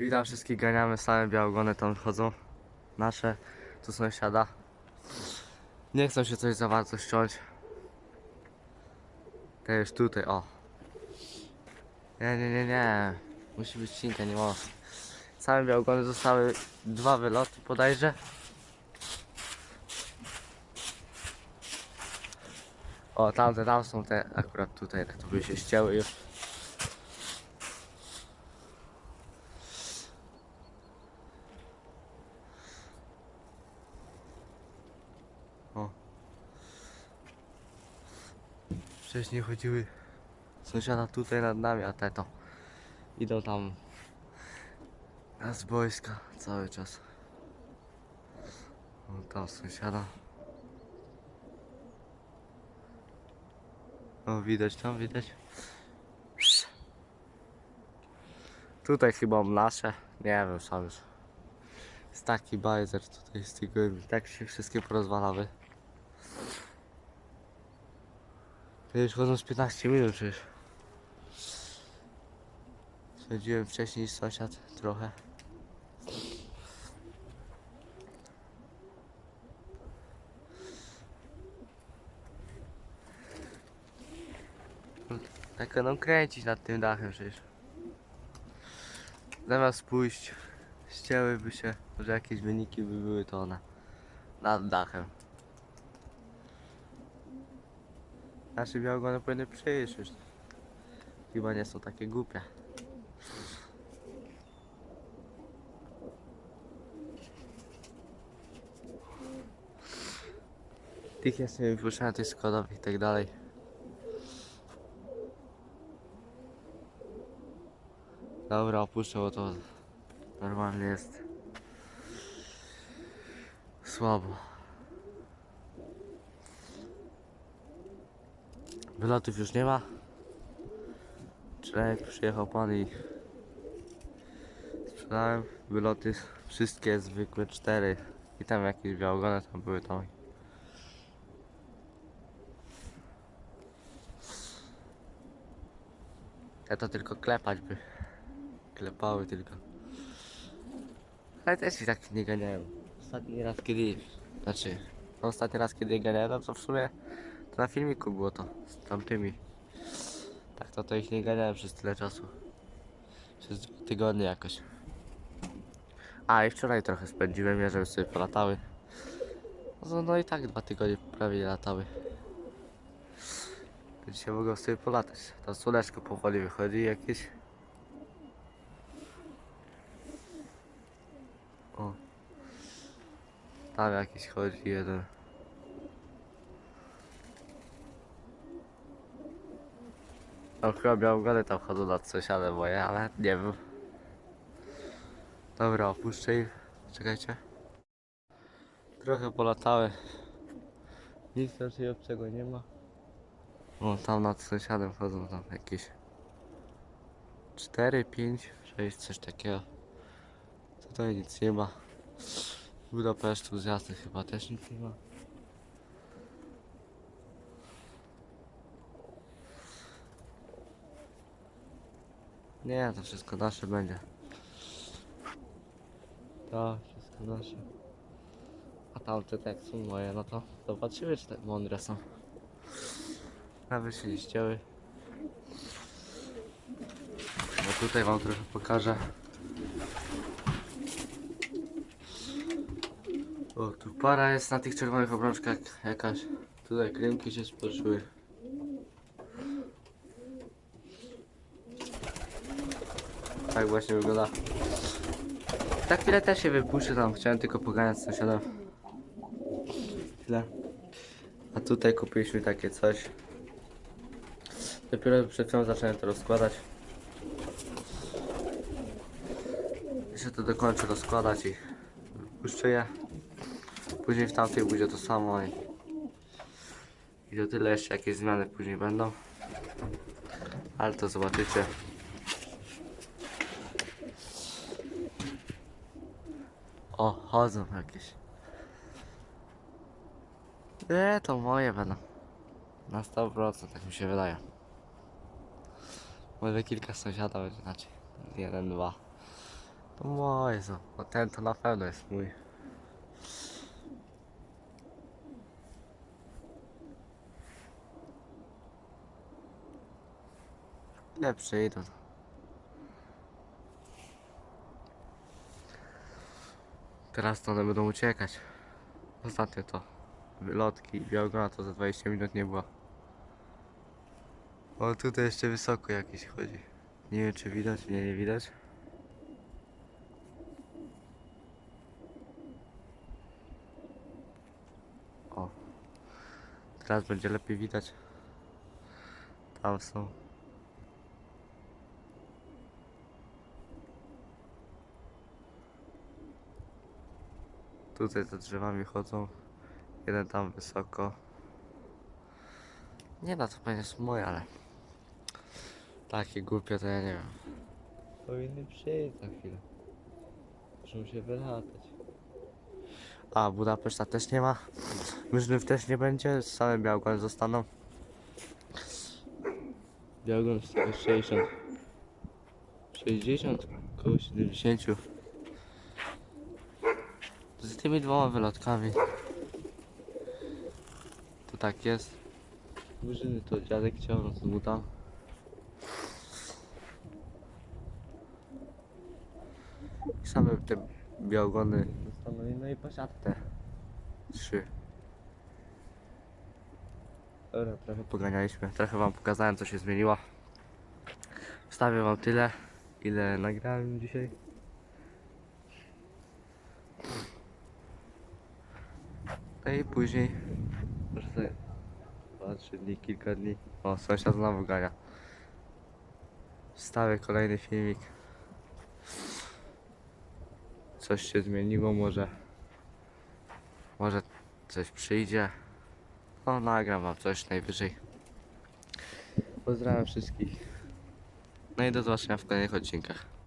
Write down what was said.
Witam wszystkich, ganiamy same białogony tam chodzą. Nasze, tu sąsiada. Nie chcą się coś za bardzo ściąć. To jest tutaj, o. Nie, nie, nie, nie. Musi być cinka, nie może. Same białogony zostały dwa wyloty bodajże. O, tamte tam są te, akurat tutaj, to by się ścięły już. Wcześniej chodziły sąsiada tutaj nad nami, a te to idą tam z boiska cały czas. O, tam sąsiada. O, widać tam, widać. Tutaj chyba nasze, nie wiem sam już. Jest taki bajzer tutaj z tego, tak się wszystkie porozwalały. To już chodzą z 15 minut przecież. Spędziłem wcześniej sąsiad trochę. Tak będą kręcić nad tym dachem przecież. Zamiast pójść, ścięłyby się, że jakieś wyniki by były to one. Nad dachem. Nasze białogony powinny przyjść już. Chyba nie są takie głupie. Tych ja sobie wypuszczałem tych składów i tak dalej. Dobra, opuszczę, bo to normalnie jest słabo. Wylotów już nie ma. Wczoraj przyjechał pan i sprzedałem wyloty wszystkie zwykłe cztery i tam jakieś białogony tam były tam. Ja to tylko klepać by. Klepały tylko. Ale też i tak nie ganiałem. Ostatni raz kiedy. Znaczy, ostatni raz kiedy ganiałem, no to w sumie na filmiku było to z tamtymi. Tak to to ich nie ganiałem przez tyle czasu. Przez dwa tygodnie jakoś. A i wczoraj trochę spędziłem je, żeby sobie polatały. No, no i tak dwa tygodnie prawie latały. Dzisiaj mogą sobie polatać. Tam słoneczko powoli wychodzi jakieś. O. Tam jakiś chodzi jeden. Tam chyba białogony tam chodzą nad sąsiadem moje, ale nie wiem. Dobra, opuszczę ich. Czekajcie. Trochę polatały. Nic raczej obcego nie ma. O, tam nad sąsiadem chodzą tam jakieś 4, 5, 6, coś takiego. Tutaj nic nie ma. Budapesztu z jasny chyba też nic nie ma. Nie, to wszystko nasze będzie. To wszystko nasze. A tamte tak są moje, no to zobaczymy czy tak mądre są. Nawet się nie. Bo tutaj wam trochę pokażę. O, tu para jest na tych czerwonych obrączkach jakaś. Tutaj krymki się spoczyły. Tak właśnie wygląda. Ta chwilę też się wypuszczę tam. Chciałem tylko poganiać z sąsiadem. A tutaj kupiliśmy takie coś. Dopiero przed chwilą zacząłem to rozkładać. Jeszcze to dokończę rozkładać i wypuszczę je. Później w tamtej będzie to samo i, i to tyle jeszcze jakieś zmiany później będą. Ale to zobaczycie. O, chodzą jakieś. Nie, to moje będą. Na 100%, tak mi się wydaje. Może kilka sąsiadów będzie, znaczy jeden, dwa, To moje są. No ten to na pewno jest mój. Nie przyjdą. Teraz to one będą uciekać. Ostatnio to wylotki białogona to za 20 minut nie było. O tutaj jeszcze wysoko jakiś chodzi. Nie wiem czy widać, nie, nie widać. O. Teraz będzie lepiej widać. Tam są. Tutaj za drzewami chodzą. Jeden tam wysoko. Nie no, to pewnie jest moje, ale... Takie głupie to ja nie wiem. Powinny przyjść za chwilę. Muszą się wylatać. A, Budapeszta też nie ma. Myżnów też nie będzie, same Białgon zostaną. Tego 60. 60, około 70. Z tymi dwoma wylotkami. To tak jest. Murzyny to dziadek chciał, z buta. I same te białgony zostaną no i pasiatę. Trzy. Dobra, trochę poganialiśmy, trochę wam pokazałem co się zmieniło. Wstawię wam tyle, ile nagrałem dzisiaj. I później, może sobie, dwa, trzy dni, kilka dni, o sąsiad znowu gania. Wstawię kolejny filmik. Coś się zmieniło może. Może coś przyjdzie. No nagram wam coś najwyżej. Pozdrawiam wszystkich. No i do zobaczenia w kolejnych odcinkach.